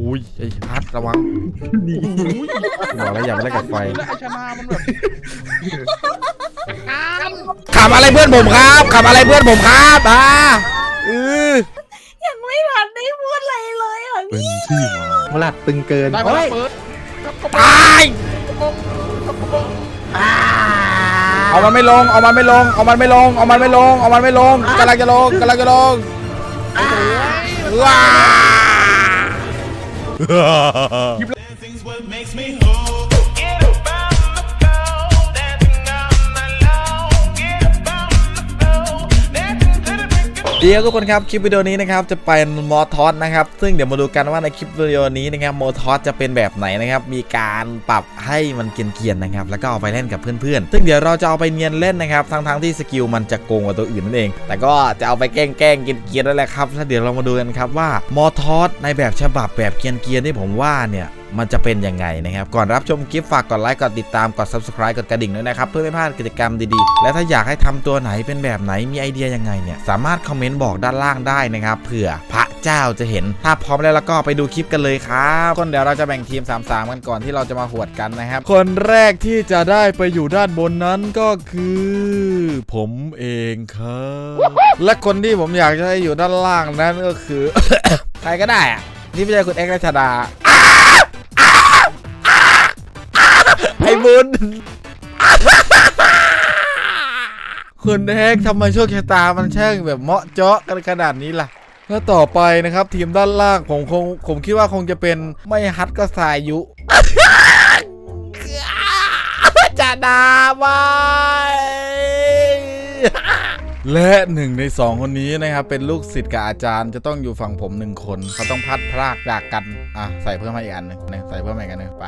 อุ้ยไอ้ฮัทระวังบอกแล้วอย่าไปเล่นกับไฟแล้วไอชนะมันแบบการขับอะไรเพื่อนผมครับขับอะไรเพื่อนผมครับอ่าเออยังไม่ทันได้พูดอะไรเลยอะเป็นที่มามลัดตึงเกินได้เวโอ้ลายเปิดตายเอามันไม่ลงเอามันไม่ลงเอามันไม่ลงเอามันไม่ลงเอามันไม่ลงกำลังจะลงกำลังจะลงว้า you เดี๋ยวทุกคนครับคลิปวิดีโอนี้นะครับจะเป็นมอทอสนะครับซึ่งเดี๋ยวมาดูกันว่าในคลิปวิดีโอนี้นะครับมอทอสจะเป็นแบบไหนนะครับมีการปรับให้มันเกรียนๆนะครับแล้วก็เอาไปเล่นกับเพื่อนๆ ซึ่งเดี๋ยวเราจะเอาไปเนียนเล่นนะครับทั้งๆที่สกิลมันจะโกงกว่าตัวอื่นนั่นเอง แต่ก็จะเอาไปแกล้งๆเกรียนๆนั่นแหละครับแล้วเดี๋ยวเรามาดูกันครับว่ามอทอสในแบบฉบับแบบเกรียนๆที่ผมว่าเนี่ย มันจะเป็นยังไงนะครับ ก่อนรับชมคลิปฝากกดไลค์กดติดตามกด subscribe กดกระดิ่งด้วยนะครับ เพื่อไม่พลาดกิจกรรมดีๆ และถ้าอยากให้ทำตัวไหนเป็นแบบไหนมีไอเดียยังไงเนี่ยสามารถคอมเมนต์บอกด้านล่างได้นะครับเผื่อพระเจ้าจะเห็น ถ้าพร้อมแล้วแล้วก็ไปดูคลิปกันเลยครับคนเดี๋ยวเราจะแบ่งทีม 3-3 กันก่อนที่เราจะมาหวดกันนะครับ คนแรกที่จะได้ไปอยู่ด้านบนนั้นก็คือ ผมเองครับ และคนที่ผมอยากจะให้อยู่ด้านล่างนั้นก็คือ ใครก็ได้อะนี่ไม่ใช่คุณเอ็กซ์ราชดา บุญคุณเอ็กทำไมโชคชะตามันช่งแบบเหมาะเจาะกันขนาดนี้ล่ะแล้วต่อไปนะครับ ทีมด้านล่างผมคงผมคิดว่าคงจะเป็นไม่ฮัทก็สายยุจะดาไว้และหนึ่งในสองคนนี้นะครับ เป็นลูกศิษย์กับอาจารย์จะต้องอยู่ฝั่งผมหนึ่งคน เขาต้องพัดพรากจากกัน อะ ใส่เพิ่มมาอีกอันหนึ่งนะใส่เพิ่มมาอีกอันหนึ่งไป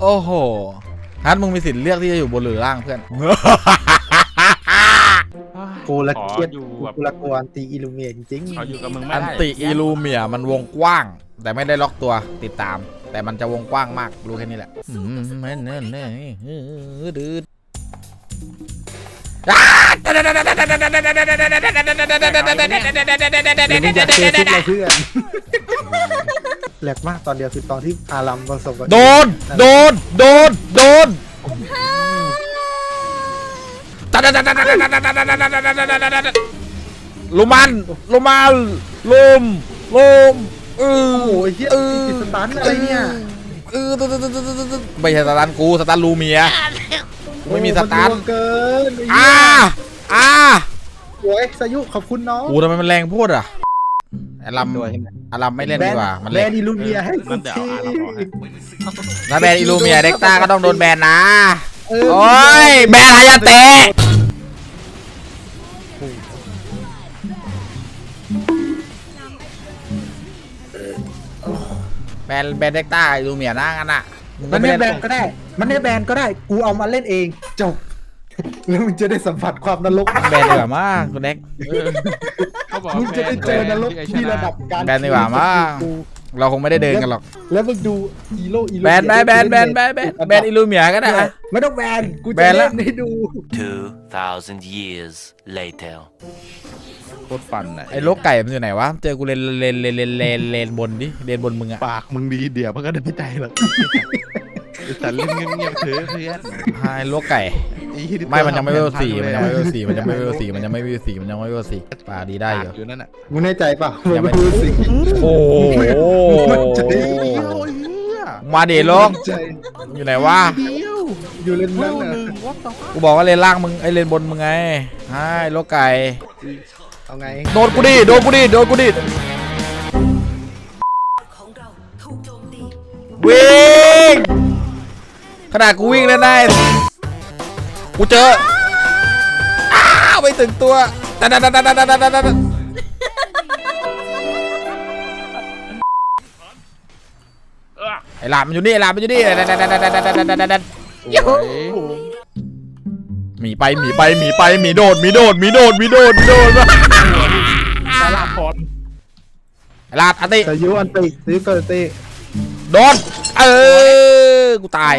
โอ้โหฮัทมึงมีสิทธิ์เลือกที่จะอยู่บนหรือล่างเพื่อนกูละขอเกียดอยู่แบบกูละกวนตีอิลูเมียจริงขออยู่กับมึงไม่อันได้ติอีลูเมียมันวงกว้าง แต่ไม่ได้ล็อกตัวติดตาม แต่มันจะวงกว้างมากรู้แค่นี้แหละอืมไม่เน่เน่ดืด ๆเดี๋ยวมึงอยากเจอชุดเราเพื่อนแหลกมากตอนเดียวคือตอนที่อารัมประสบกับโดน โดน โดน โดนลุมมันลุมันลุมลุมเออโอ้ยเฮียเออติดสตันอะไรเนี่ย เออไม่ใช่สตันกูสตันลูเมีย ไม่มีสตันโอ้มัเกินอ่าอ่าโอ้ยสายุขอบคุณน้องโอ้ทำไมมันแรงพูดอะไอ้ลำไอ้ลำไม่เล่นดีกว่า มันแบเล่นนอิลูเมียให้กูนั่นเดี๋ยวทีเอาอ่านเอาอ่านถ้าแบนอิลูเมียเด็กต้าก็ต้องโดนแบนนะเอโอ้ย แบนฮายาเตะแบนแบนเด็กต้าอิลูเมียนะงั้นอะง มันไม่ไม่แบเล่นก็ได้ มันไม่แบนก็ได้ กูเอามาเล่นเองจบแล้วมึงจะได้สัมผัสความนรกแบนดีกว่ามากคุณเด็ก เขาบอกมึงจะได้เจอนรกไอ้ชที่นะระดับการแบนดีกว่ามั้งกูเราคงไม่ได้เดินกันหรอก แล้วมึงดูอีโลอีโลแบนแบนแบนแบนแบนแบนแบนอิลูเมียก็ได้อะไม่ต้องแบนกูแบจะนละเล่นให้ดู 2,000 years later. โคตรปั่นอะไอ้โลกไก่มันอยู่ไหนวะ เจอกูเลนเลนเลนเลนเลนเลนบนดิเลนบนมึงอะปากมึงดีเดี๋ยวมันก็ได้ใจหรอก แต่เล่นเงียบๆเถอะเพื่อนไอ้โลกไก่อ้เหี้ยไม่มันยังไม่เวลสี่ทำมันยังไม่เวลสี่มันยังไม่เวลสี่มันยังไม่เวลสี่มันยังไม่เวลสี่ป่าดีได้อยู่ปากอยู่นั่นน่ะมึงแน่ใจเปล่ายังไม่มึงดูสิ โอ้โหมันจะได้เดียวเฮียมาเดโลกใจอยู่ไหนวะเดียวอยู่เล่นเวนั่นลหน่ะนึ่งวัดต่อกูบอกว่าเลนล่างมึงไอ้เลนบนมึงไงไอ้โลกไก่เอาไงโดนกูดิโดนกูดิโดนกูดิของเราถูกโจมตีวิ่ง ขนาดกูวิ่งแล้วได้ กูเจอ อ้าวไม่ถึงตัวดันดันดันดันดันดันดันดันไอ้หลามมันอยู่นี่หลามมันอยู่นี่ดันดันดันดันดันดันดันดันดันดันยูหูหมีไปหมีไปหมีไปหมีโดดหมีโดดหมีโดดหมีโดดหมีโดดสาราพรไอ้หลาดอันติสายุอันติสายุเกิดติ โดน เออ กูตาย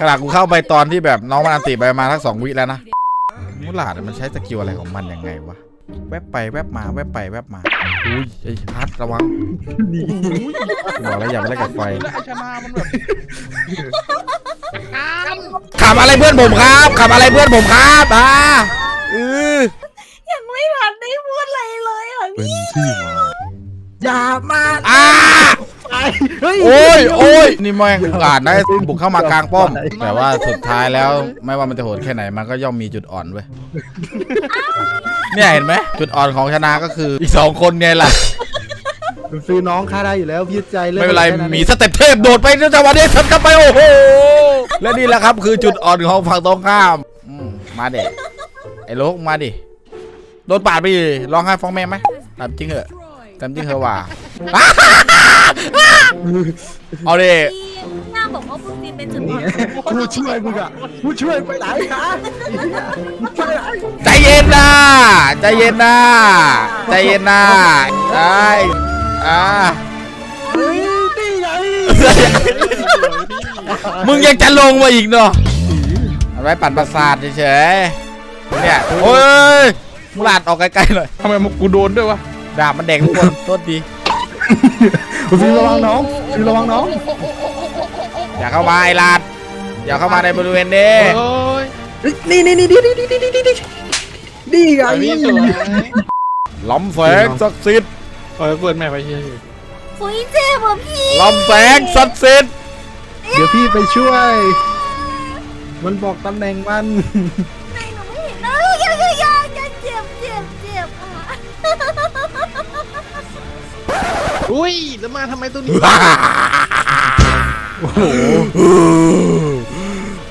ขนาดกูเข้าไปตอนที่แบบน้องมันอันติไปประมาณทักสองวิแล้วนะลาดมันใช้สกิลอะไรของมันยังไงวะ แวบไปแวบมาแวบไปแวบมา อุ้ยไอ้พัดระวังบอกแล้วอย่าไปเล่นกับไฟแล้วไอชนะมันแบบขับอะไรเพื่อนผมครับขับอะไรเพื่อนผมครับอ่าเออยังไม่ทันได้พูดอะไรเลยอะพี่อย่ามาอ่าไป เฮ้ย โอ้ยโอ้ยนี่แม่งอุกอาจนะบุกเข้ามากลางป้อม แต่ว่าสุดท้ายแล้วไม่ว่ามันจะโหดแค่ไหนมันก็ย่อมมีจุดอ่อนเว้ยเนี่ยเห็นไหมจุดอ่อนของชนะก็คืออีกสองคนไงล่ะ ซื้อน้องค่าได้อยู่แล้วพี่ใจเล่นไม่เป็นไร แค่มีสเต็ปเทพโดดไปจังหวะนี้ฉันกลับไปโอ้โห และนี่แหละครับคือจุดอ่อนของฝั่งตรงข้ามอืมมาเด็ไอ้โลกมาดิ โดนปาดไปดิร้องไห้ฟ้องแม่ไหมตามจริงเหอะ ตามจริงเหอะว่า เอาดิพี่ย่าบอกว่าคุณฟิล์มเป็นจุดอ่นี่อนผู้ช่วยมึงอะผู้ช่วยไปไหนฮะไปไหนใจเย็นนะใจเย็นนะใจเย็นนะได้อ่าเฮ้ยนี่ไงมึงยังจะลงมาอีกเนาะเอาไว้ปั่นประสาทเฉยๆเนี่ยโอ้ยมึงลาดออกไกลๆหน่อยทำไมมึงกูโดนด้วยวะ ดาบมันแดงทุกคนโทษดีคุณฟิล์มระวังน้องฟิล์มระวังน้องอย่าเข้ามาไอ้ลาดอย่าเข้ามาในบริเวณนี้ โอ้ยเฮ้ยนี่นี่นี่นี่นี่นี่นี่นี่นี่นี่ไงไอ้พี่สวยล้ำแสงศักดิ์สิทธิ์เออเปิดแม่ไปเชียร์คุยเจ็บอะพี่ล้ำแสงศักดิ์สิทธิ์เดี๋ยวพี่ไปช่วย มันบอกตำแหน่งมัน อุ้ยแล้วมาทำไมตัวนี้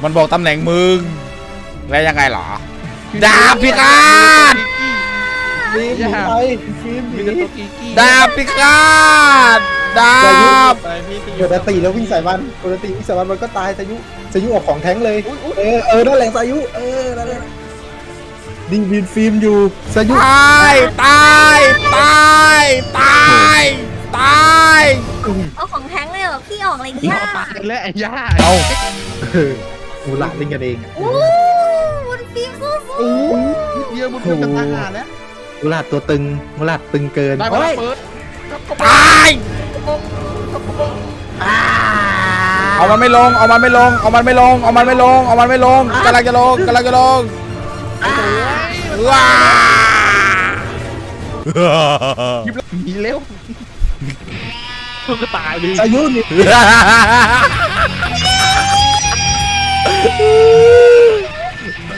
มันบอกตำแหน่งมึง แล้วยังไงเหรอ ดาบพิฆาต ฟิล์มหนีไปฟิล์มหมีนีแต่ตัวกีกี้ดาบพิฆาต ดาบ ไปพี่ตีปกติแล้ววิ่งใส่มันปกติวิ่งใส่มันมันก็ตายสายุสายุออกของแท้งเลยเออเออนั่นแหละสายุเออนั่นแหละดิงบินฟิล์มอยู่สายุตาย ตาย ตาย ตาย ตาย เอาของแท้งเลยเหรอพี่ออกอะไรเงี้ยตายแล้วไอ้ย่าเอาเออมูหลาดเล่นกันเองอะอู้คุณฟิล์มสู้โอ้ยเดียวบุญเดียวกันทหารแล้วมูหลาดตัวตึงมูหลาดตึงเกินได้มาโอ้ยเปิดตายเอามันไม่ลง เอามันไม่ลง เอามันไม่ลง เอามันไม่ลง เอามันไม่ลงกำลังจะลงกำลังจะลงว้าหนีเร็ว มึงก็ตายดิสายุนี่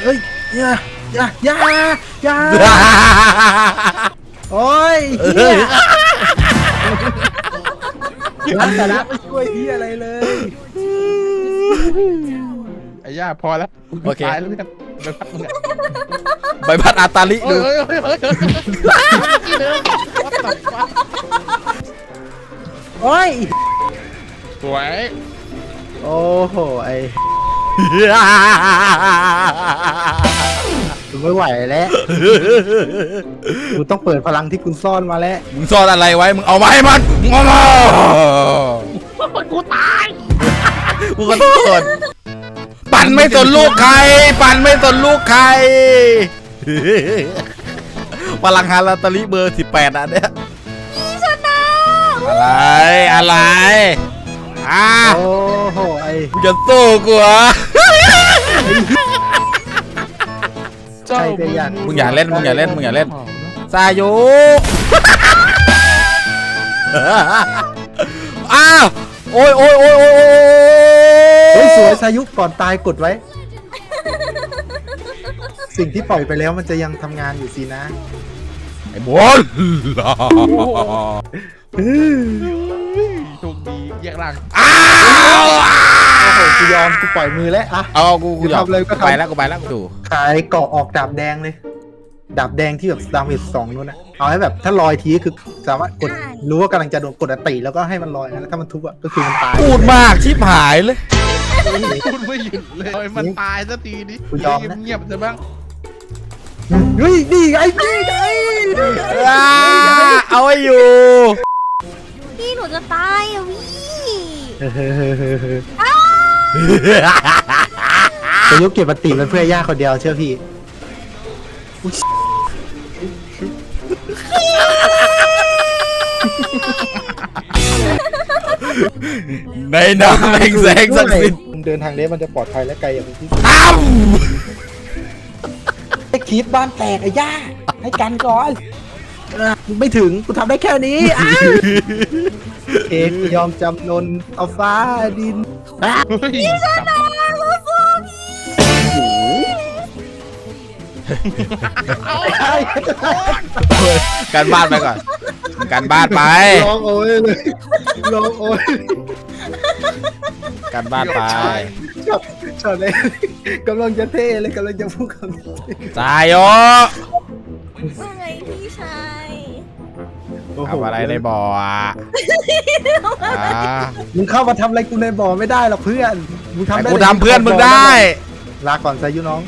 เฮ้ยอย่าอย่าอย่าอย่าโอ้ยเฮียรัตนะไม่ช่วยพี่อะไรเลยไอ้ย่าพอแล้วโอเคตายแล้วไม่ต้องไปพักมึงอะใบพัดอาตาลิเฮ้ดู ยเฮ้ยเฮ้ยเฮ้ย โอ้ย สวยโอ้โห ไอ้กูไม่ไหวแล้วกูต้องเปิดพลังที่คุณซ่อนมาแล้ว มึงซ่อนอะไรไว้ มึงเอามาให้มันมึงเอามากูตาย กูก็โทษปั่นไม่สนลูกใคร ปั่นไม่สนลูกใครพลังฮาราตาลิเบอร์18อะเนี่ยพี่ชนะ อะไรอะไรอ่าโอ้โหไอ้มึงจะสู้กูเหรอใช่แต่อยากมึงอย่าเล่นมึงอย่าเล่นมึงอย่าเล่นสายุอ้าวโอ้ยโอ้ยโอ้ยโอ้ยเฮ้ยสวยสายุก่อนตายกดไว้ สิ่งที่ปล่อยไปแล้วมันจะยังทำงานอยู่สินะ ไอ้บอล โชคดีแยกร่างอ้าวโอ้โหกูยอมกูปล่อยมือแล้วอะ เอากูกูทำเลยก็ทำ ไปแล้วกูไปแล้วกูดูขายเกาะออกดาบแดงเลย ดาบแดงที่แบบดาเมจสองนู้นนะเอาให้แบบถ้าลอยทีก็คือสามารถกดรู้ว่ากำลังจะโดนกดอัตติแล้วก็ให้มันลอยนะแล้วถ้ามันทุบอะก็คือมันตายพูดมากชิบหายเลยพูดไม่หยุดเลยเอาให้มันตายสักทีดิกูยอมนะเงียบๆจะบ้าง เฮ้ยนี่ไงนี่ไงอ่าเอาไว้อยู่พี่หนู จะตายอะพี่จะยุกเก็บอัตติมันเพื่อย่าคนเดียวเชื่อพี่ในน้ำแห่งแสงศักดิ์สิทธิ์มึงเดินทางนี้มันจะปลอดภัยและไกลอย่างที่อ้าวไอ้คีบบ้านแตกไอ้ย่าให้กันก่อนอะมึง ไม่ถึงกูทำได้แค่นี้อะเอกยอมจำนนเอาฟ้าดินเฮ้ยการบ้านไปก่อนการบ้านไปร้องโอ้ยเลยร้องโอ้ยการบ้านไปช็อตช็อตเลยกำลังจะเท่เลยกำลังจะพูดคำนี้สายโยว่าไงพี่ชาย โโหทำอะไรในบ่ออะอ่ามึงเข้ามาทำอะไรกูในบ่อไม่ได้หรอกเพื่อนมึงทำแต่ได้กูทำเพื่อนมึงได้ ลาก่อนสายุน้อง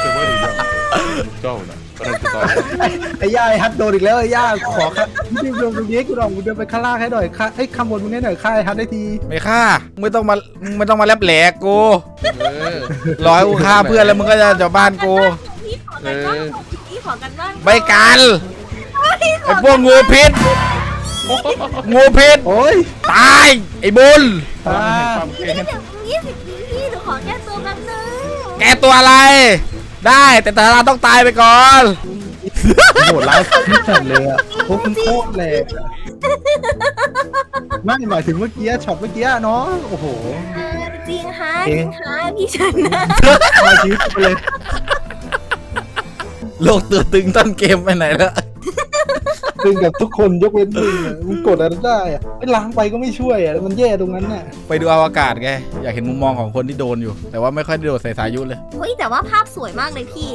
เซอร์เวอร์หรือยังเจ้าน่ะกำลังจะตายไอ้ย่าไอ้ฮัทโดนอีกแล้วไอ้ย่าขอครับมึงเดินตรงนี้ให้กูหน่อยมึงเดินไปข้างล่างให้หน่อยค่ะไอ้ยข้างบนมึงให้หน่อยค่าไอ้ฮัทได้ทีไม่ฆ่ามึงไม่ต้องมามึงไม่ต้องมาแลบแหลกกูเออรอให้กูฆ่าเพื่อนแล้วมึงก็จะจะบ้านกู พี่ขอกันบ้างพี่ขอกันบ้างไม่กันไอ้พวกงูพิษงูพิษโอ้ยตายไอ้บุญอ่าความแค้นเดี๋ยวยี่สิบปีพี่หนูขอแก้ตัวแป๊บนึงแกตัวอะไร ได้แต่ตาราต้องตายไปก่อนโหดร้ายที่สุดเลยอะพวกมึงโคตรแรงอะไม่หมายถึงเมื่อกี้ช็อตเมื่อกี้เนาะโอ้โหเออจริงฮะเอ๊ะจริงฮะพี่ชนะมาชีวิตกูเลย โลกตัวตึงต้นเกมไปไหนแล้วตึงกับทุกคนยกเว้นมึงอะมึงกดอะไรได้อะไอ้ล้างไปก็ไม่ช่วยอะมันแย่ตรงนั้นน่ะไปดูอวกาศไงอยากเห็นมุมมองของคนที่โดนอยู่ แต่ว่าไม่ค่อยได้โดนใส่สายุเลย เฮ้ยแต่ว่าภาพสวยมากเลยพี่